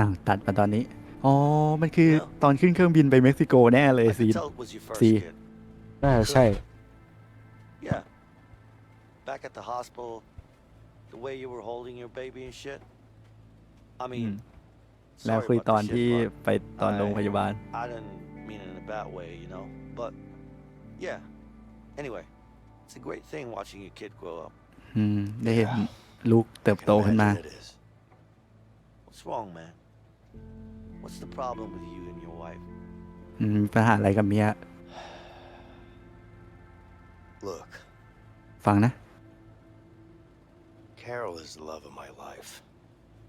อ้าว ตัดมาตอนนี้ อ๋อ มันคือแล้วตอนขึ้นเครื่องบินไปเม็กซิโกแน่เลย I ซี could น tell it was your first See. kid. น่าจะใช่ Yeah. Back at the hospital, the way you were holding your baby and shit. I อื mean, มแล้ว sorry คุย about ต the อน shit, ที่ but ไปตอนโรงพยาบาล I didn't mean it in a bad way, you know. But yeah. Anyway, it's a great thing watching your kid grow up. อืม ได้เห็นลูกเติบ Can โตขึ้นมา imagine it is. What's wrong, man? What's the problem with you and your wife? อืมมีปัญหาอะไรกับเมีย Look, ฟังนะ Carol is the love of my life.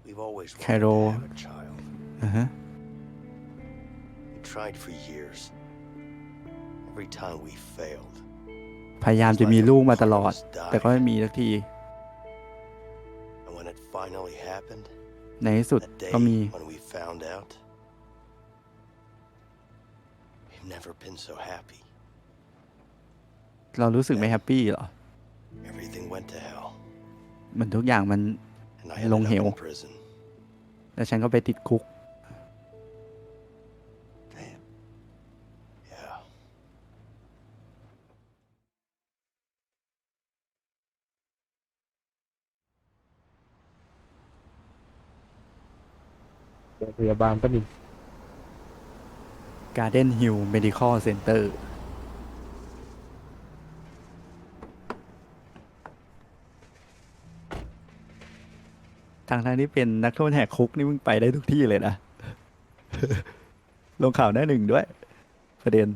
We've always wanted Carol. to have a child. อ่าฮะ We tried for years. Every time we failed. พยายามจะมีลูกมาตลอด แต่ก็ไม่มีสักที And when it finally happened, ในที่สุด that day ก็มี when we found out, we've never been so happy. เรารู้สึกไม่แฮปปี้เหรอ Everything went to hell. มันทุกอย่างมัน And I ended Long up hill. in prison. แล้วฉันก็ไปติดคุก Damn. Yeah. โรงพยาบาลปะนี่ Garden Hill Medical Center ทางทางที่เป็นนักโทษแหกคุกนี่มึงไปได้ทุกที่เลยนะ ลงข่าวหน้าหนึ่งด้วย ประเด็น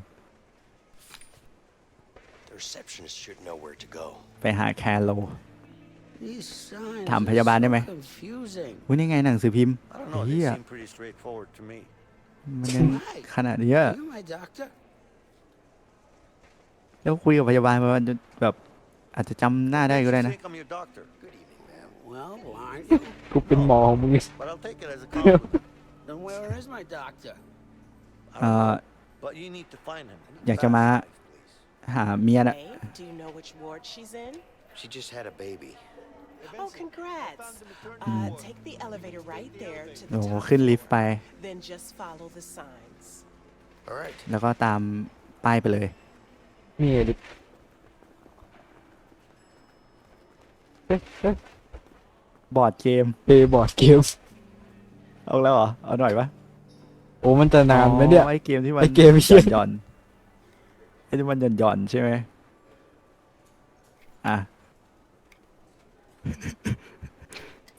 The receptionist should know where to go. ไปหาแคโร These signs ถาม are พยาบาลได้ไหม so confusing. วุ้ยนี่ไงหนังสือพิมพ์ I don't know. They Yeah. seem pretty straightforward to me. มันยังขนาดนี้อะ You're my doctor. แล้วคุยกับพยาบาลมันจะแบบอาจจะจำหน้าได้ก็ได้ You นะ think I'm your doctor? Good evening, ma'am. Well, aren't you? กูเป็นหมอของมึง But I'll take it as a compliment. then where is my doctor? I เอ่ don't อ know, but you need to find him. อยากจะมา Fast life, please. หาเมียน่ะ Babe, do you know which ward she's in? She just had a baby. Oh, congrats. Uh, take the elevator right there to โอ้ the โห top. ขึ้นลิฟต์ไป Then just follow the signs. All right. แล้วก็ตามป้ายไปเลยนี่ดิเอ๊ะเอ๊ะบอร์ดเกม เปย์บอร์ดเกมเอาแล้วเหรอ เอาหน่อยปะโอ้มันจะนานไหมเนี่ย อ๋อไอเกมที่มันไอ้เกมเหี้ย หย่อนๆไอที่มันหย่อนหย่อนๆใช่ไหมอะ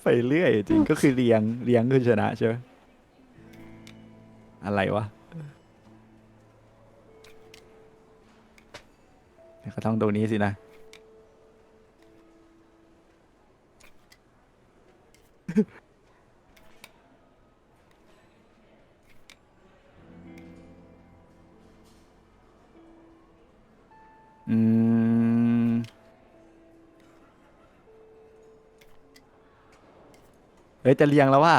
ไปเรื่อยจริงก็คือเรียงเรียงคือชนะใช่ไหมอะไรวะก็ต้องตรงนี้สินะ อืม ฮ้ยจะเรียงแล้วว่า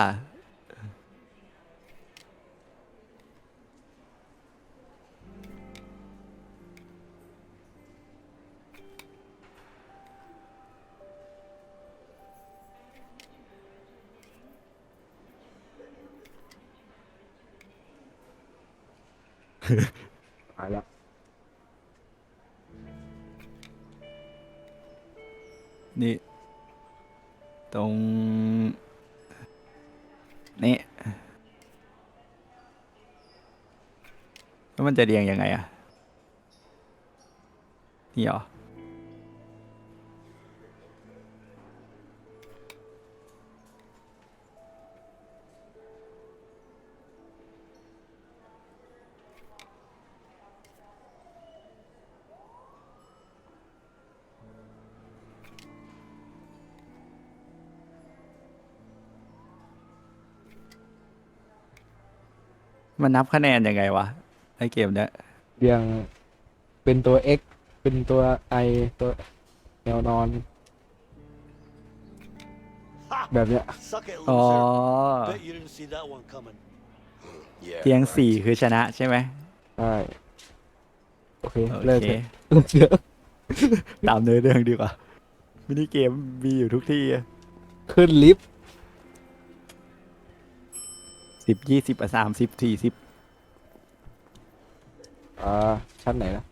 หายละนี่ ตรง นี่แล้วมันจะเรียงยังไงอะนี่เหรอ มันนับคะแนนยังไงวะไอเกมเนี้ยเรียงเป็นตัว x เป็นตัว i ตัวแนวนอน Ha! แบบเนี้ย Suck it, อ๋อ loser. Bet you didn't see that one coming. Yeah. เพียง right. สี่คือชนะใช่ไหมใช่โอเค โอเลิกเค เถอะเลิกเถอะตามเนื้อเรื่องดีกว่ามินิเกมมีอยู่ทุกที่อะขึ้นลิฟต์ สิบยี่สิบสามสิบสี่สิบอ่าชั้นไหนนะ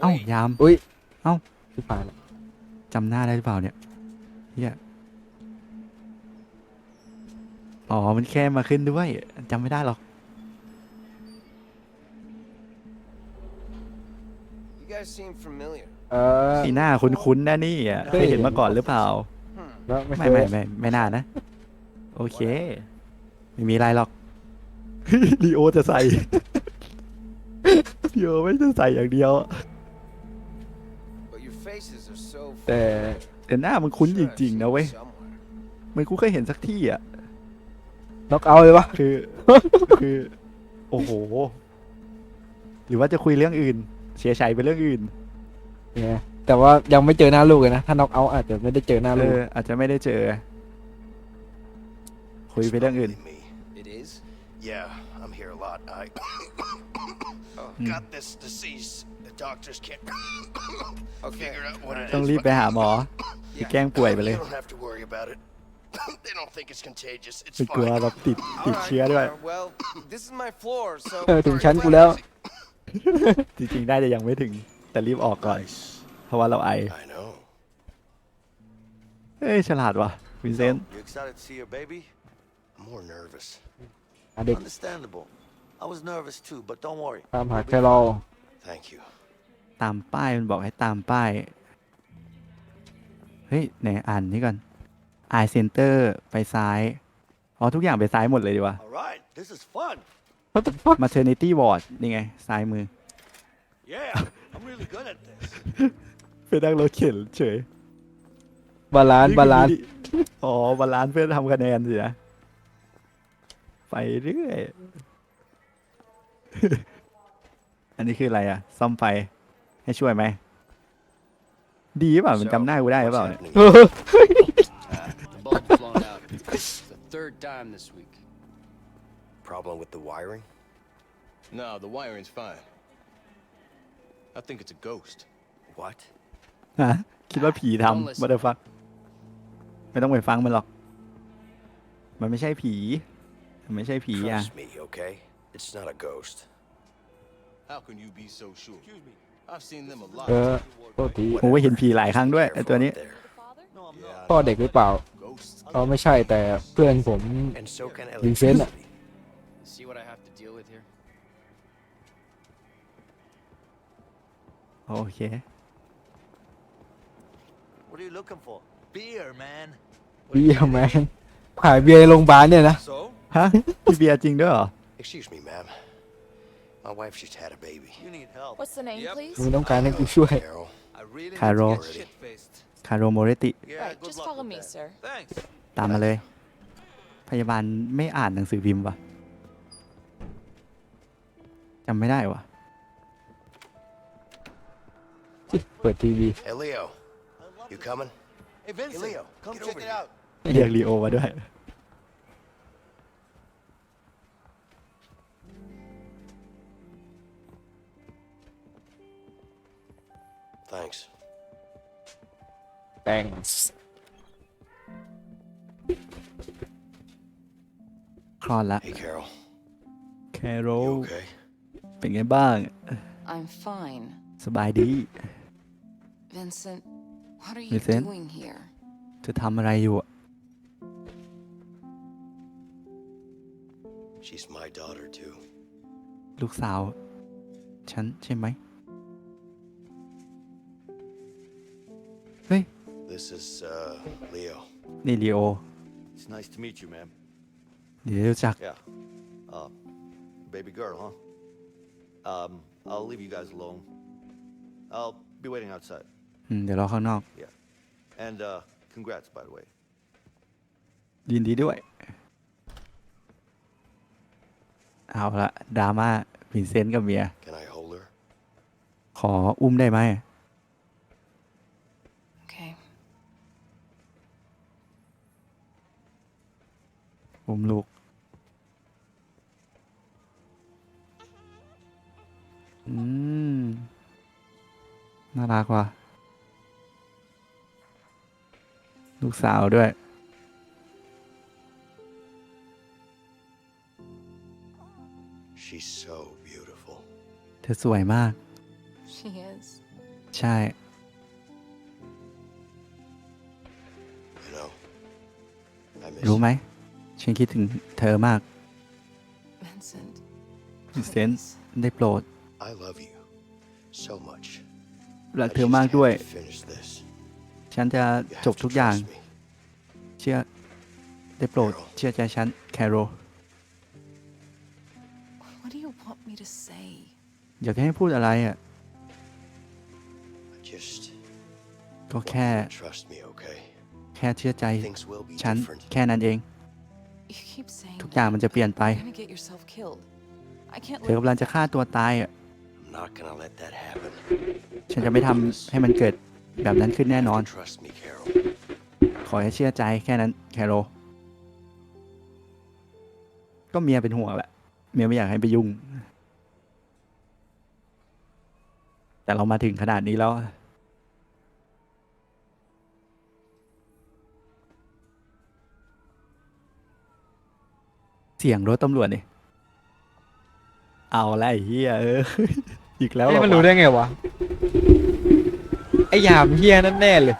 เอ้ายามอุ้ยเอ้าที่ผ่านละจำหน้าได้หรือเปล่าเนี่ยเฮียอ๋อมันแค่มาขึ้นด้วยจำไม่ได้หรอก You guys seem familiar. เออ สีหน้าคุ้นๆนะนี่อะเคเคยยเห็เห็นนมาก่อนหรือเปล่า แล้วไม่เคไม่ยไม่ไม่ไม่น่านะ โอเค ไม่มีอะไรหรอกลีโอจะใส่ลีโอไม่จะใส่อย่างเดียว But your faces are so แต่แต่หน้ามันคุ้นจริงๆนะเว้ย somewhere. มันกูเคยเห็นสักที่อะ น็อกเอาท์เลยวะคือ คือ โอ้โห หรือว่าจะคุยเรื่องอื่น เสียชัยไปเรื่องอื่น เนี่ยแต่ว่ายังไม่เจอหน้าลูกเลยนะ ถ้าน็อกเอาท์อาจจะไม่ได้เจอหน้าเอลูก ออาจจะไม่ได้เจอ คุยไปเรื่องอื่น It's Yeah, I'm here a lot. I got this disease. The doctors can't figure out what it ต้อง is. รีบ but- ไปหาหมอไปแกล้งป่วยไปเลย You don't have to worry about it. they don't think it's contagious. It's ไม่กลัว fine. แบบติดติดเชื้อด้วย Well, this is my floor, so เออถึงชั้นกูแล้ว จริงๆ ได้แต่ยังไม่ถึง แต่รีบออกก่อน Nice. เพราะว่าเราไอ I know. เอ้ยฉลาดว่ะวินเซนต์ You excited to see your baby? I'm more nervous. หาเด็ก Understandable. I was nervous too, but don't worry. ตามหา We'll แค be รอล Thank you. ตามป้ายมันบอกให้ตามป้าย เฮ้ยไหนอ่านนี่ก่อน i center ไปซ้าย อ๋อ ทุกอย่างไปซ้ายหมดเลยดีวะ All right, this is fun. What the fuck maternity ward นี่ไง ซ้ายมือ Yeah, I'm really good at this. ไปนั่งรถเข็นเฉยบาลานซ์บาลานซ์อ๋อบาลานซ์เพื่อทำคะแนนสินะไป เรื่อย อันนี้คืออะไรอะซ่อมไฟ ให้ช่วยไหม ดีหรือเปล่ามัน So, จำหน้ากูได้หรือ what's เปล่าเนี่ย happening? The bulb's blown out. It's the third time this week. Problem with the wiring? No, the wiring's fine. I think it's a ghost. What? ฮะคิดว่าผีทำมาเดฟักไม่ต้องไปฟังมันหรอก มันไม่ใช่ผีมัน ไม่ใช่ผีอะ Trust me, okay? It's not a ghost. How can you be so sure? I've seen them a เอ lot. อโทษทีผมก็เห็นผีหลายครั้งด้วยไอ้ Careful ตัวนี้ up there. No, I'm Yeah, not. พ่อเด็กหรือเปล่า ghosts. เขาไม่ใช่แต่เพื่อนผม And so can Vincent. electricity. See what I have to deal with here? โอเค What are you looking for? Beer, man. เบียร์แมนขายเบียร์ในโรงพยาบาลเนี่ยนะ So? ฮะพี่เบียร์จริงด้วยเหรอ Excuse me, ma'am. My wife just had a baby. You need help. What's the name, please? มึงต้องการให้กูช่วย Carol. I really Carol. need to get shit-faced. คาโรโมเรติ Yeah, Right, good just luck follow with me, that. sir. Thanks. ตามมาเลย พยาบาลไม่อ่านหนังสือพิมพ์วะจำไม่ได้วะเปิดทีวี Hey, Leo. You coming? Hey, Vincent, Leo, come get check over it here. out. เรียกลีโอมาด้วย Thanks. thanks คลอดละ Hey, Carol. แคโร You okay? เป็นไงบ้าง I'm fine. สบายดี Vincent, what are you Vincent? doing here? จะทำอะไรอยู่อะ She's my daughter, too. ลูกสาว ฉันใช่ไหม เฮ้ย This is, uh, Leo. นี่ลีโอ It's nice to meet you, man. เดี๋ยวรู้จัก Yeah. Uh, baby girl, huh? Um, I'll leave you guys alone. I'll be waiting outside. อืมเดี๋ยวรอข้างนอก And uh, congrats, by the way. ยินดีด้วย เอาละดราม่าวินเซนต์กับเมีย Can I hold her? ขออุ้มได้ไหม Okay. อุ้มลูก อืม น่ารักว่ะ ลูกสาวด้วย She's so beautiful. เธอสวยมาก She is. ใช่ You know, I miss รู้ไหม you. ฉันคิดถึงเธอมาก Vincent. วินเซนต์ please. ได้โปรด I love you so much. รัก I เธอ just มาก have ด้วย to finish this. ฉันจะ You จ have บ to ทุกอย่าง trust me. เชื่อ ได้โปรด Carol เชื่อใจฉัน แคโร What do you want me to say? อยากให้พูดอะไรอะ I just ก็ want แค่ you to trust me, okay? แค่เชื่อใจ Things will be ฉัน different. แค่นั้นเอง You keep saying ทุกอย่างมันจะเปลี่ยนไป You're gonna get yourself killed. I can't เธอกำลังจะฆ่าตัวตายอะ I'm not gonna let that happen. ฉันจะไม่ทำให้มันเกิดแบบนั้นขึ้นแน่นอน You trust me, Carol. ขอให้เชื่อใจแค่นั้นแคโร ก็เมียเป็นห่วงแหละเมียไม่อยากให้ไปยุ่ง แต่เรามาถึงขนาดนี้แล้ว เสียงรถตำรวจนี่เอาละไอ้เฮียเออ อีกแล้วเหเอ้ยอมันรู้วะได้ไงวะ ไอ้ยามเฮียนั่นแน่เลย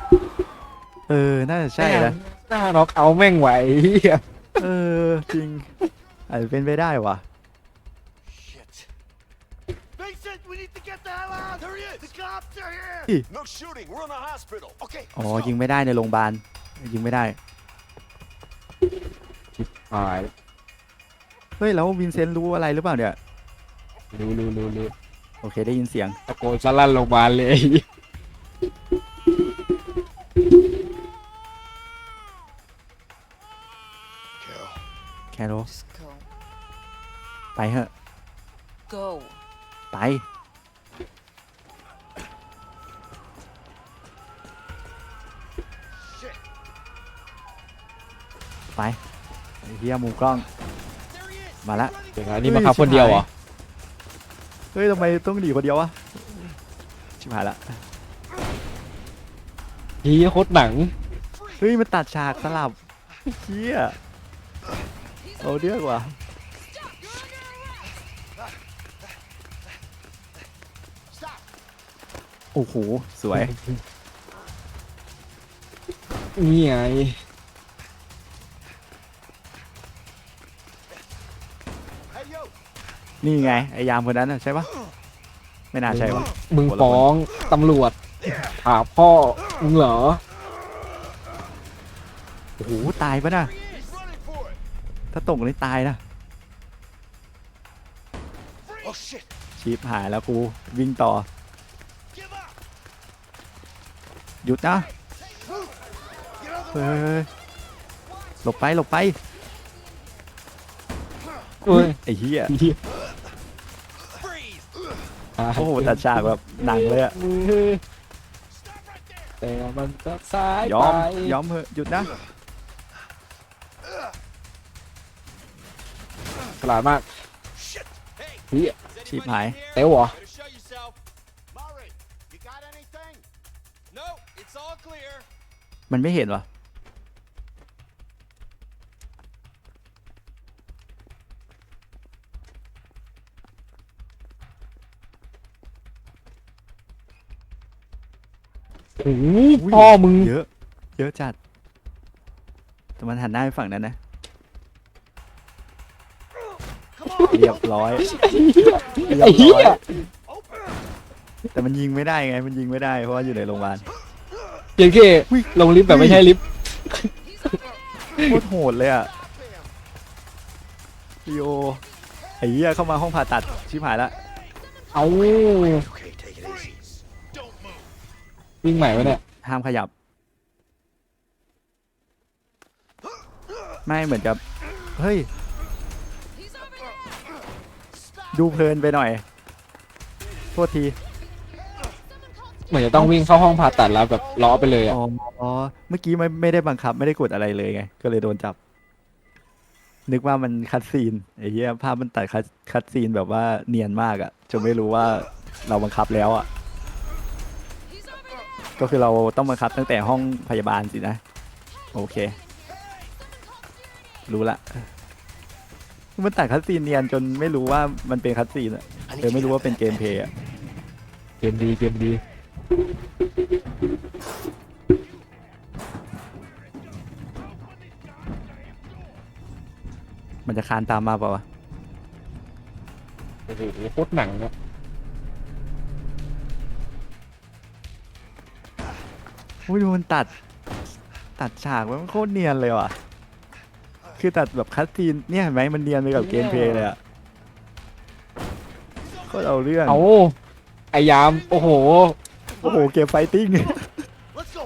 เออ น่าจะใช่นะหน้าน็อกเอาแม่งไหวเฮียเออ จริงอาจจะเป็นไปได้ว่ะ Shit. Vincent, we need to get the hell out! There he is! The cops are here! Hey. No shooting. We're in the hospital. Okay. อ๋อ let's go. ยิงไม่ได้ในโรงพยาบาลยิงไม่ได้หาย เฮ้ยแล้ววินเซนต์รู้อะไรหรือเปล่าเนี่ย รู้รู้รู้รู้โอเคได้ยินเสียง ตะโกนสลั่นโรงพยาบาลเลย Carol. แคโร Just go. ไปเถอะ Go. ไป Shit. ไปไอ้เฮียมุมกล้อง มาละเดี๋ยวนะนี่มาขับคนเดียวเหรอเฮ้ยทำไมต้องหนีคนเดียววะชิบหายละเฮียโคตรหนังเฮ้ยมันตัดฉากสลับเฮียเอาเรื่องว่ะโอ้โหสวย นี่ไง นี่ไงไอ้ยามคนนั้นน่ะใช่ปะไม่น่าใช่ปะมึงฟ้องตำรวจหาพ่อมึงเหรอ โอ้โหตายปะน่ะ He's running for it. ถ้าตกนี่ตายนะ Oh, shit. ชีพหายแล้วกูวิ่งต่อ Give up. หยุดนะ Get out of เฮ้ the ย way. เฮ้ยเฮ้ยหลบไปหลบไปเอ้ยไอ้เหี้ย โอ้โหตัดฉากแบบหนังเลยอะมือแต่มันจะซ้ายยอไปมยอมเหอะหยุดนะ ฉลาดมาก Shit. Hey. เฮีย is ชีพ anybody หาย in here? เต้วเหรอ Better show yourself. Murray, you got anything? No, it's all clear. มันไม่เห็นวะ อ้โหพ่อมึงเยอะ เยอะจัด แต่มันหันหน้าไปฝั่งนั้นนะ เรียบร้อยไอ้เหี้ยแต่มันยิงไม่ได้ไง มันยิงไม่ได้เพราะว่าอยู่ในโรงพยาบาลเพียงแค่ลงลิฟต์แบบไม่ใช่ลิฟต์โคตรโหดเลยอะลีโอไอ้เหี้ยเข้ามาห้องผ่าตัดชิบหายละเอา วิ่งใหม่วะเนี่ยห้ามขยับ ไม่เหมือนกับเฮ้ย ดูเพลินไปหน่อย โทษที เหมือนจะต้องวิ่งเข้าห้องผ่าตัดแล้วแบบล้อไปเลยอะอ๋ออ๋อ เมื่อกี้ไม่ไม่ได้บังคับไม่ได้กดอะไรเลยไง ก็เลยโดนจับ นึกว่ามันคัดซีนไอ้เหี้ยภาพมันตัดคัดคัดซีนแบบว่าเนียนมากอะจนไม่รู้ว่าเราบังคับแล้วอะ ก็คือเราต้องบังคับตั้งแต่ห้องพยาบาลสินะ โอเค รู้ละมันตัดคัดซีนเนียนจนไม่รู้ว่ามันเป็นคัดซีนอะ I need เออ to ไม่ get รู้ out ว่า of เป็น that เกม vent. เพลย์อะเกมดีเกมดีมันจะคานตามมาเปล่าวะ โอ้โหโคตรหนังอะ อุ้ยดูมันตัด ตัดฉากมันโคตรเนียนเลยว่ะ คือตัดแบบคัดซีนเนี่ยเห็นไหมมันเนียนไปกับเกมเพลย์เลยอะโคตรเอาเรื่อง เอาไอยาม โอ้โห โอ้โหเกมไฟติ้ง Let's go.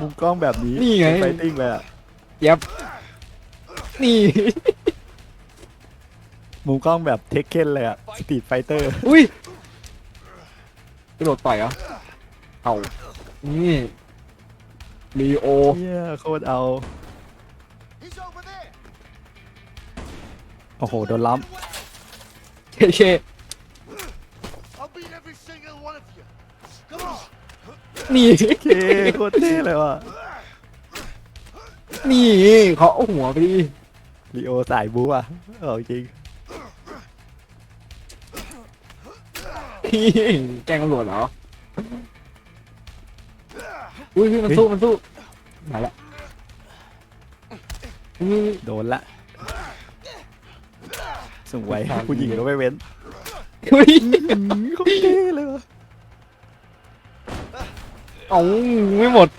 มุมกล้องแบบนี้นี่ไง เกมไฟติ้งเลยอะเย็บนี่ มุมกล้องแบบเทคเคนเลยอะสปีดไฟเตอร์ อุ้ยกระโดดต่อยเหรอ เอา นี่ลีโอเฮียโคตรเอา He's over there. โอ้โห โดนล้อมเคเค I'll beat every single one of you. Come on. นี่เคโคตรเท่เลยว่ะ นี่เขาเอาหัวไปดิลีโอสายบู๊อะเอาจริงนี่แกล้งตำรวจเหรอ อุ้ยพี่มันสู้มันสู้มาละอุ้ยโดนละสวยผู้หญิงก็ไม่เว้นอุ้ยอืมโคตรเท่เลยว่ะเอาไม่หมด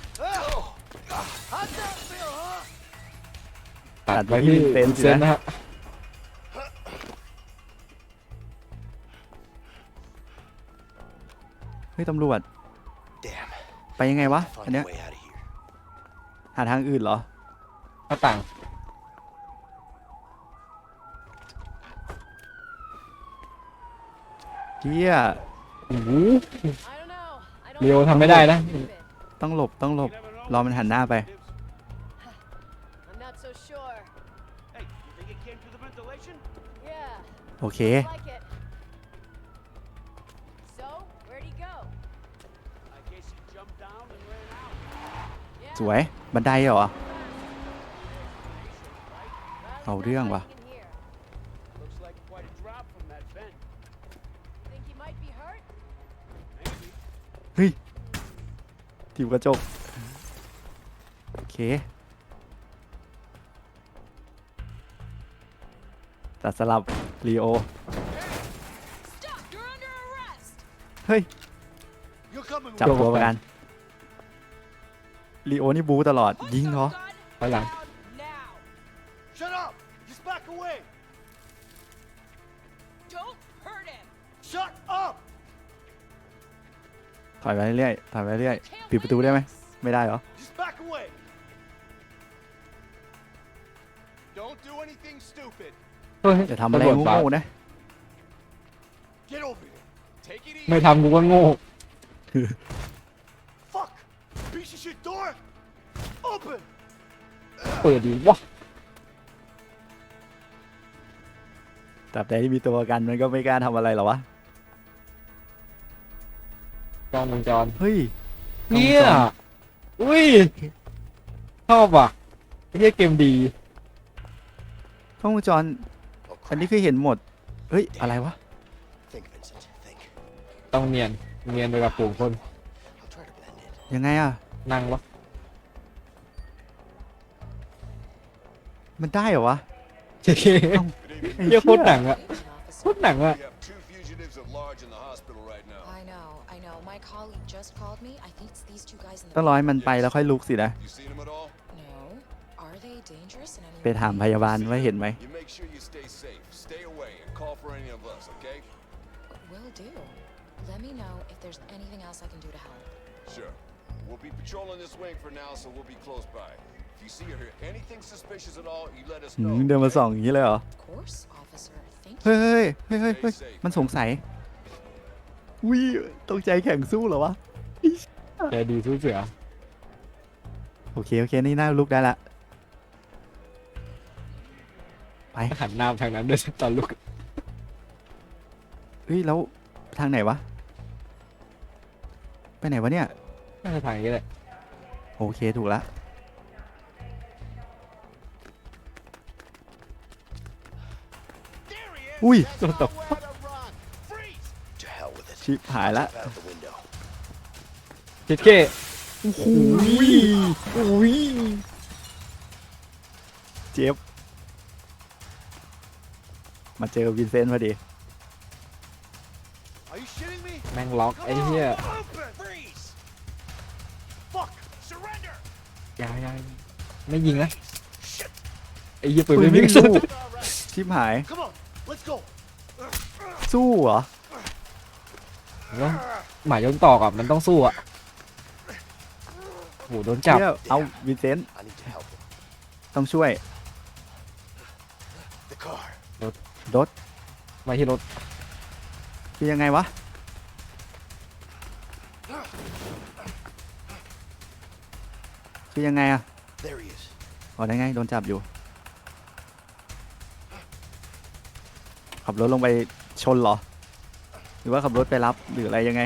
How's that feel, huh? ตัดไปที่ตัดไปที่เซ Vincent นสินะนะฮะเฮ้ยตำรวจ Damn. ไปยังไงวะ อัน Find เนี้ a ย way out of here. หาทางอื่นเหรอ หน้าต่าง เฮียโอ้โห I don't know. I don't เรียวทำไม่ได้นะ ต้องหลบต้องหลบ รอมันหันหน้าไป I'm not so sure. Hey, you think it came through the ventilation? Yeah, โอเค สวย บันไดเหรอ rather Oh, than riêng hiding ว่ะ in here. Looks like quite a drop from that vent. Think he might be hurt? Maybe. เฮ้ยทีบกระจก โอเค ตัดสลับลีโอ Stop! You're under arrest! เฮ้ย You're coming จับ with ตัวประกัน ลีโอนี่บูตลอดยิงเหรอไปหลัง Now! Shut up. Just back away. Don't hurt him! Shut up. ถอยไปเรื่อยๆถอยไปเรื่อยๆปิดประตูได้ไหมไม่ได้เหรอ Just back away. Don't do anything stupid. เฮ้ยจะทำอะไรตำวจโง่ๆนะ Get over here. Take it easy. ไม่ทำกูก็โง่ Fuck. Piece of shit door. Open. เปิดดีวะแต่แต่ที่มีตัวประกันมันก็ไม่กล้าทำอะไรหรอวะ กล้องวงจรเฮ้ยเนี่ยอุ้ยชอบว่ะไอ้เหี้ยเกมดี กล้องวงจร Oh, อันนี้คือเห็นหมด เฮ้ย อะไรวะ Think, Vincent. Think. ต้องเนียนเนียนไปกับฝูงคน I'll try to blend in. ยังไงอะ นั่งวะมันได้เหรอวะเคเคเหี้ยโคตรหนังอะโคตรหนังอะ We have two fugitives at large in the hospital right now. I know, I know. My colleague just called me. I think it's these two guys in the ต้องรอให้มันไปแล้วค่อยลุกสินะ You seen them at all? No. Are they dangerous in any ไปถามพยาบาลว่าเห็นไหม You make sure you stay safe. Stay away and call for any of us, okay? Will do. Let me know if there's anything else I can do to help. Sure. We'll be patrolling this wing for now, so we'll be close by. If you see or hear anything suspicious at all, you let us อื know. มเดินมา okay? ส่องอย่างนี้เลยเหรอ Of course, officer. Thank เฮ้ you. ยเฮ้ยเฮ้ยเฮ้ยเฮ้ยมันสงสัยวิตกใจแข่งสู้เหรอวะ ใจดีสู้เสือโอเค โอเค นี่น่าลุกได้ละ ไป หันหน้าไปทางนั้นด้วยตอนลุกเฮ้ย แล้ว ทางไหนวะ ไปไหนวะเนี่ย น่าจะทางนี้แหละโอเคถูกละอุ้ยตก To hell with it. ชิบหายละ Out of the window. เจ็ดเก้โอ้โหอุ้ยเจ็บมาเจอวินเซนต์พอดี Are you shitting me? แม่งล็อกไอ้เหี้ย Open! Freeze! Fuck! Surrender! ยายายไม่ยิงนะ Shit! ไอ้เหี้ยปืนปืไม่นมีไม่กระสุนสู้ชิบหาย Come on, let's go. สู้เหรอต้องหมายยนตอกอะมันต้องสู้อะโหโดนจับ เชี่ยเอาวินเซนต์ I need to help him. ต้องช่วย The car. รถมาที่รถคือยังไงวะ คือยังไงอะ There he is. อ๋อได้ไงโดนจับอยู่ ขับรถลงไปชนเหรอ หรือว่าขับรถไปรับหรืออะไรยังไง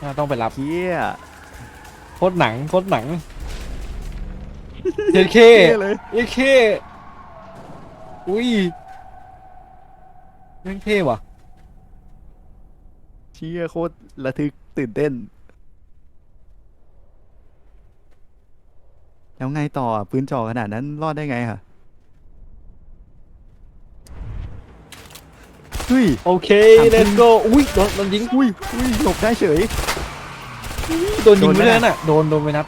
น่าต้องไปรับเฮียโคตรหนังโคตรหนังเจ็ดเคเท่เลยเจ็ดเคอุ้ยแม่งเท่ว่ะเชี่ยโคตรระทึกตื่นเต้น แล้วไงต่ออะปืนจ่อขนาดนั้นรอดได้ไงอะเฮ้ย โอเค let's go อุ้ยโดนโดนยิงอุ้ยอุ้ยหลบได้เฉย โดนยิงโดนไหมไปเลยน่ะน่ะโดนโดนไปนัด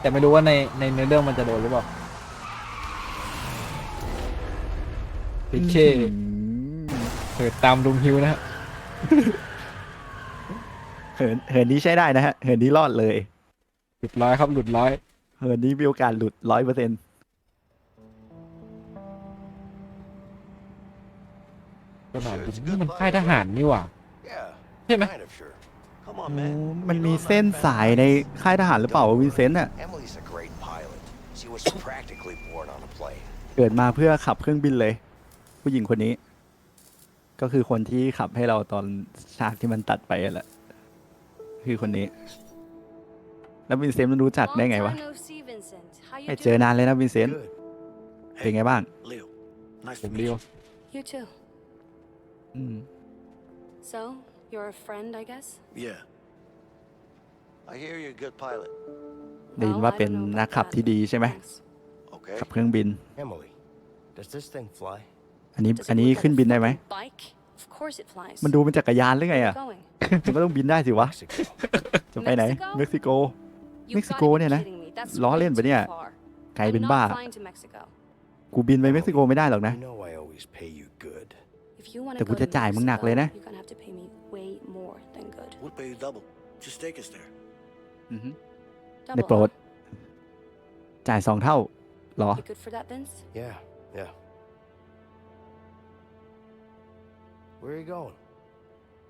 แต่ไม่รู้ว่าในในเนื้อเรื่องมันจะโดนหรือเปล่าเจ็ดเคอืมเปิดตามลุงฮิวนะฮะเหินเหินนี้ใช้ได้นะฮะเหินนี้รอดเลย หลุดร้อยครับหลุดร้อย เหินนี้มีโอกาสหลุดร้อยเปอร์เซ็นต์สนามบินนี่มันค่ายทหารนี่หว่า Yeah. Hey, man. Kind of sure. Come on, man. มัน You มี know I'm เส้น not a fan. สายในค่ายทหารหรือเปล่าวะวินเซนต์อะ Emily's a great pilot. She was practically born on a plane. เกิดมาเพื่อขับเครื่องบินเลย ผู้หญิงคนนี้ ก็คือคนที่ขับให้เราตอนฉากที่มันตัดไปอะแหละ คือคนนี้ แล้ววินเซนต์มันรู้จักได้ไงวะ ไม่เจอนานเลยนะวินเซนต์ Good. เป็นไงบ้าง Leo, nice ผม to เดี meet ยว you. You too. อืม So, you're a friend, I guess? Yeah. I hear you're a good pilot. ได้ยินว่าเป็นนักขับที่ดีใช่ไหม Okay. ขับเครื่องบิน Emily, does this thing fly? อันนี้อันนี้ขึ้นบินได้ไหม Bike? Of course it flies. มันดูเป็นจักรยานหรือไงอะ Going. มันก็ต้องบินได้สิวะ Mexico. จะไปไหน Mexico? เม็กซิโก You've Mexico gotta be เนี่ยนะ kidding me. That's ล้อ way เล่นปะ too เนี่ย far. ไกล I'm เป็น not บ้า flying to Mexico. กูบินไปเม็กซิโกไม่ได้หรอกนะ You know I always pay you good. If you want แต่ to กู go จะ to จ่ายมึงหนักเลยนะ Mexico, you're gonna have to pay me way more than good. We'll pay you double. Just take us there. อือฮึ Double, ได้โปรด huh? จ่ายสองเท่าเหรอ You good for that, Vince? Yeah, yeah. Where are you going?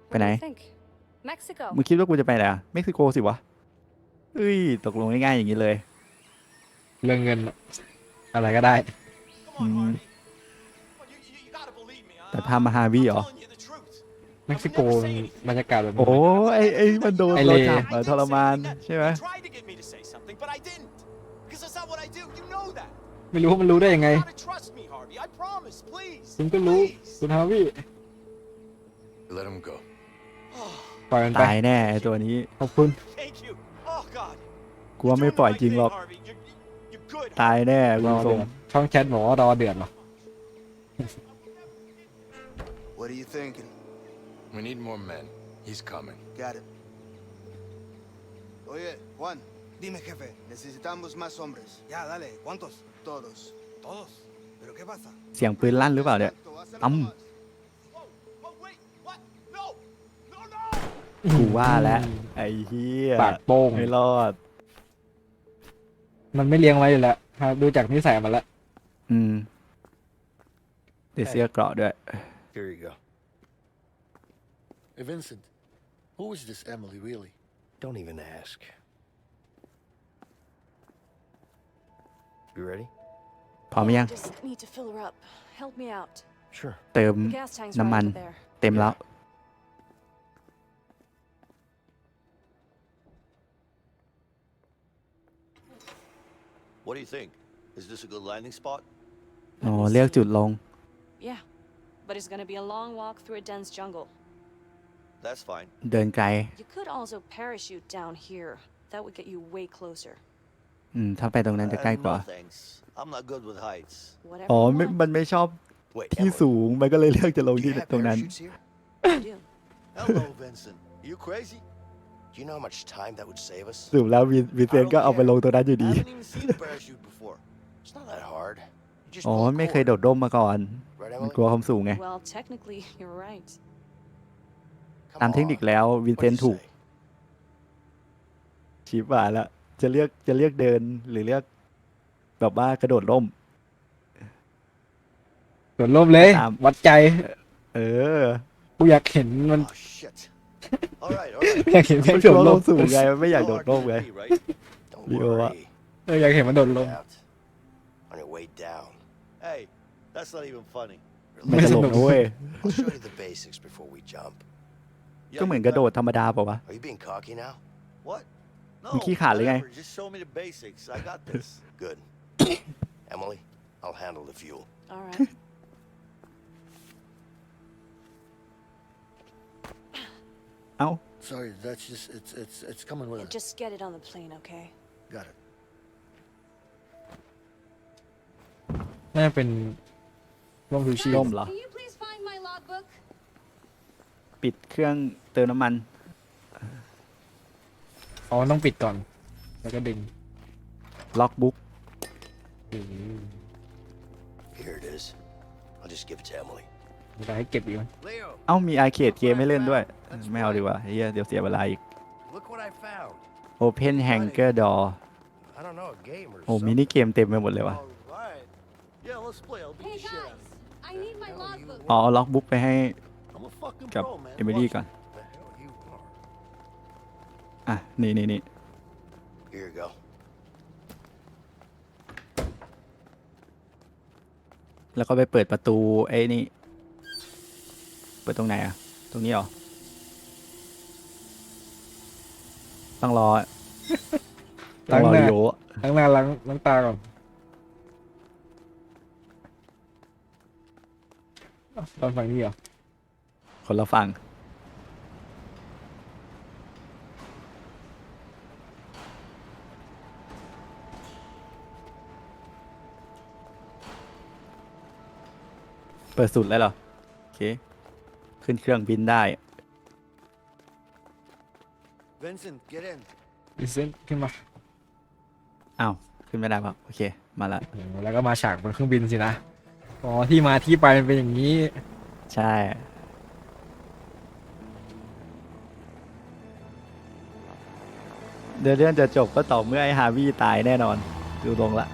ไปไหน What do you think? Mexico. มึงคิดว่ากูจะไปไหนอะเม็กซิโกสิวะเอ้ย ตกลงง่ายๆอย่างนี้เลย เรื่องเงินอะไรก็ได้ อืมแต่พามาฮาวีเหรอ เม็กซิโกบรรยากาศแบบโอ้นี้ไอไอมันโดนไอ้เราเลจับมาทรมานใช่ไหม tried to get me to say something, but I didn't. Because that's not what I do. You know that. ไม่รู้ว่ามันรู้ได้ยังไง You gotta trust me, Harvey. I promise, please. คุณก็รู้ Please. คุณฮาวิ Let him go. ปล่อยมันไป ตายแน่ไอ้ตัวนี้ ขอบคุณ Thank you. Oh, God. กูว่าไม่ปล่อยจริงหรอก ตายแน่รกูอทรเดืงอดช่องแชทบอกว่ารอเดือดเหรอ What are you thinking? We need more men. He's coming. Got it. Oye, Juan, dime, jefe, necesitamos más hombres. Ya, dale. ¿Cuántos? Todos. Todos. ¿Pero qué pasa? เสียงปืนลั่นหรือเปล่าเนี่ย Exacto, Am. acércate más. Whoa, wait. What? No. No, no. กูว่าแล้วไอ้เหี้ยปากโป้งไม่รอด มันไม่เลี้ยงไว้อยู่แล้ว ครับดูจากนิสัยมันละอืมเดี๋ยวเสื้อเกราะด้วย Here you go. Hey, Vincent. Who is this Emily, really? Don't even ask. You ready? พร้อมยัง Just need to fill her up. Help me out. Sure. เติม The gas tank's Naman. right over there. เต็มแล้ว What do you think? Is this a good landing spot? อ๋อ เลือกจุดลง Yeah, but it's gonna be a long walk through a dense jungle. That's fine. เดินไกล You could also parachute down here. That would get you way closer. อืม ถ้าไปตรงนั้นจะใกล้ Uh, กว่า no thanks. I'm not good with heights. Whatever อ๋อ you ไม่ want. มันไม่ชอบ Wait, ที่ Emily, สูง มันก็เลยเลือกจะลง do ที่ you have ตรงนั้น parachutes here? I do. Hello, Vincent. You crazy? Do you know how much time that would save us? สรุปแล้ววินวินเซนต์ก็เอาไปลงตรงนั้นอยู่ I ดี haven't even seen a parachute before. It's not that hard. You just อ๋อ pull the ไม่เคย cord. โดดร่มมาก่อน Right, มัน Emily? กลัวความสูงไง Well, technically, you're right. Come ตามเทคนิค on. แล้ววิน What'd เซน you ต์ถูก say? ชี้ว่าแล้วจะเลือกจะเลือกเดินหรือเลือก แบบว่ากระโดดร่มส่วนร่มเลย ตาม วัดใจ เออ กูอยากเห็นมัน Oh, shit. All right, all right. อยากเห็นแม่มันงกโดลัวดคร่วามมสูงไงมันไม่อยากโดดร่มไง Hard to be, right? Don't Leo, uh, worry. เอออยากเห็นมันโดดร่ม Out. On your way down. Hey, that's not even funny. ไม่ตลกนะเว้ย I'll show you the basics before we jump. Yeah, ก็เหมือน you กระโด got ดธรรมดาเปล่าวะ Are you being cocky now? What? No, มึงขี้ขลาดหรือไง whatever. Just show me the basics. I got this. Good. Emily, I'll handle the fuel. All right. เอ้า Sorry, that's just it's it's it's coming with And just get it on the plane, okay? Got it. น่าจะเป็นร่มชูชีพร่มเหรอ Can you please find my logbook? ปิดเครื่องเติมน้ำมัน อ๋อต้องปิดก่อน แล้วก็ดึงล็อกบุ๊กอืม Here it is. I'll just give it to Emily. มีอะไรให้เก็บอีกไหม Leo, เอ้ามีอาร์เคดเกมให้เล่นด้วย ไม่เอาดีกว่าเฮียเดี๋ยวเสียเวลาอีก look what I found. Open Hanger Door I don't know, a game or โอ้มินิเกมเต็มไปหมดเลยว่ะ all right. Yeah, let's play. I'll beat Hey the shit out guys, of you. I need my logbook. อ๋อล็อกบุ๊กไปให้ I'm a fucking กับ pro, man. เอมิลี่ Watch ก่อน The hell you are. อะ นี่นี่นี่ Here you go. แล้วก็ไปเปิดประตูไอ้นี่ เปิดตรงไหนอะ ตรงนี้เหรอ ต้องรอต้องรอล้างหน้าริโอล้างหน้าล้างล้างตาก่อนอ้าวตอนฝั่งนี้เหรอ คนละฝั่งเปิดสุดแล้วเหรอ โอเค ขึ้นเครื่องบินได้ Vincent, get in. ดิเซนขึ้นมาอ้าวขึ้นไม่ได้ป่ะโอเค มาละ โอ้โหแล้วก็มาฉากบนเครื่องบินสินะ อ๋อที่มาที่ไปมันเป็นอย่างนี้ ใช่ เดี๋ยวเรื่องจะจบก็ต่อเมื่อไอ้ฮาร์วี่ตายแน่นอน ดูลงละ